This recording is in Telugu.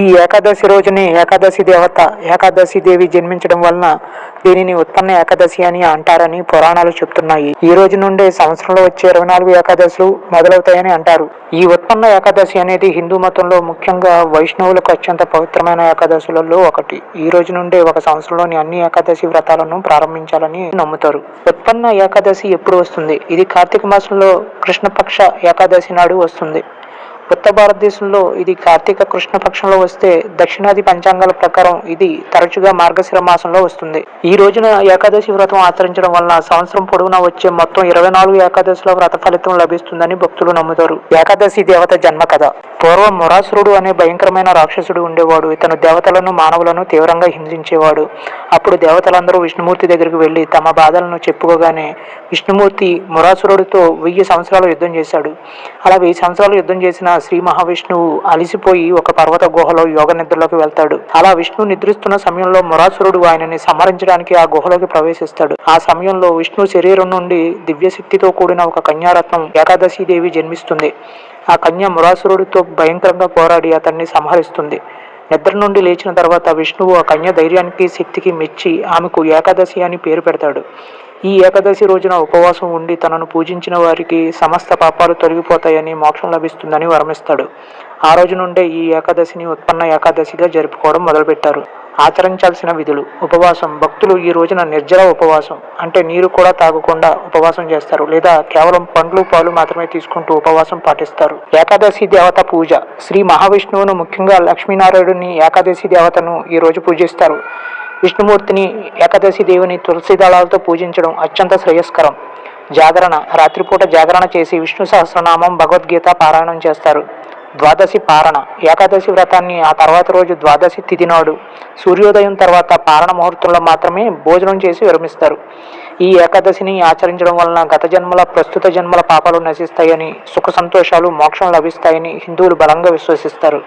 ఈ ఏకాదశి రోజుని ఏకాదశి దేవత ఏకాదశి దేవి జన్మించడం వలన దీనిని ఉత్పన్న ఏకాదశి అని అంటారని పురాణాలు చెప్తున్నాయి. ఈ రోజు నుండే సంవత్సరంలో వచ్చే ఇరవై నాలుగు ఏకాదశులు మొదలవుతాయని అంటారు. ఈ ఉత్పన్న ఏకాదశి అనేది హిందూ మతంలో ముఖ్యంగా వైష్ణవులకు అత్యంత పవిత్రమైన ఏకాదశులలో ఒకటి. ఈ రోజు నుండే ఒక సంవత్సరంలోని అన్ని ఏకాదశి వ్రతాలను ప్రారంభించాలని నమ్ముతారు. ఉత్పన్న ఏకాదశి ఎప్పుడు వస్తుంది? ఇది కార్తీక మాసంలో కృష్ణపక్ష ఏకాదశి నాడు వస్తుంది. ఉత్తర భారతదేశంలో ఇది కార్తీక కృష్ణ పక్షంలో వస్తే దక్షిణాది పంచాంగాల ప్రకారం ఇది తరచుగా మార్గశిర మాసంలో వస్తుంది. ఈ రోజున ఏకాదశి వ్రతం ఆచరించడం వలన సంవత్సరం పొడవునా వచ్చే మొత్తం ఇరవై నాలుగు ఏకాదశిలో వ్రత ఫలితం లభిస్తుందని భక్తులు నమ్ముతారు. ఏకాదశి దేవత జన్మ కథ. పూర్వం మురాసురుడు అనే భయంకరమైన రాక్షసుడు ఉండేవాడు. ఇతను దేవతలను మానవులను తీవ్రంగా హింసించేవాడు. అప్పుడు దేవతలందరూ విష్ణుమూర్తి దగ్గరికి వెళ్ళి తమ బాధలను చెప్పుకోగానే విష్ణుమూర్తి మురాసురుడితో వెయ్యి సంవత్సరాలు యుద్ధం చేశాడు. అలా వెయ్యి సంవత్సరాలు యుద్ధం చేసిన శ్రీ మహావిష్ణువు అలిసిపోయి ఒక పర్వత గుహలో యోగ నిద్రలోకి వెళ్తాడు. అలా విష్ణు నిద్రిస్తున్న సమయంలో మురాసురుడు ఆయనని సంహరించడానికి ఆ గుహలోకి ప్రవేశిస్తాడు. ఆ సమయంలో విష్ణు శరీరం నుండి దివ్యశక్తితో కూడిన ఒక కన్యారత్నం ఏకాదశి దేవి జన్మిస్తుంది. ఆ కన్య మురాసురుడితో భయంకరంగా పోరాడి అతన్ని సంహరిస్తుంది. నిద్ర నుండి లేచిన తర్వాత విష్ణువు ఆ కన్య ధైర్యానికి శక్తికి మెచ్చి ఆమెకు ఏకాదశి అని పేరు పెడతాడు. ఈ ఏకాదశి రోజున ఉపవాసం ఉండి తనను పూజించిన వారికి సమస్త పాపాలు తొలగిపోతాయని మోక్షం లభిస్తుందని వరమిస్తాడు. ఆ రోజు నుండే ఈ ఏకాదశిని ఉత్పన్న ఏకాదశిగా జరుపుకోవడం మొదలుపెట్టారు. ఆచరించాల్సిన విధులు. ఉపవాసం. భక్తులు ఈ రోజున నిర్జల ఉపవాసం. అంటే నీరు కూడా తాగకుండా ఉపవాసం చేస్తారు. లేదా కేవలం పండ్లు పాలు మాత్రమే తీసుకుంటూ ఉపవాసం పాటిస్తారు. ఏకాదశి దేవత పూజ. శ్రీ మహావిష్ణువును ముఖ్యంగా లక్ష్మీనారాయణుని ఏకాదశి దేవతను ఈ రోజు పూజిస్తారు. విష్ణుమూర్తిని ఏకాదశి దేవుని తులసి దళాలతో పూజించడం అత్యంత శ్రేయస్కరం. జాగరణ రాత్రిపూట జాగరణ చేసి విష్ణు సహస్రనామం భగవద్గీత పారాయణం చేస్తారు. ద్వాదశి పారణ ఏకాదశి వ్రతాన్ని ఆ తర్వాత రోజు ద్వాదశి తిథి నాడు సూర్యోదయం తర్వాత పారణ ముహూర్తంలో మాత్రమే భోజనం చేసి విరమిస్తారు. ఈ ఏకాదశిని ఆచరించడం వలన గత జన్మల ప్రస్తుత జన్మల పాపాలు నశిస్తాయని సుఖ సంతోషాలు మోక్షం లభిస్తాయని హిందువులు బలంగా విశ్వసిస్తారు.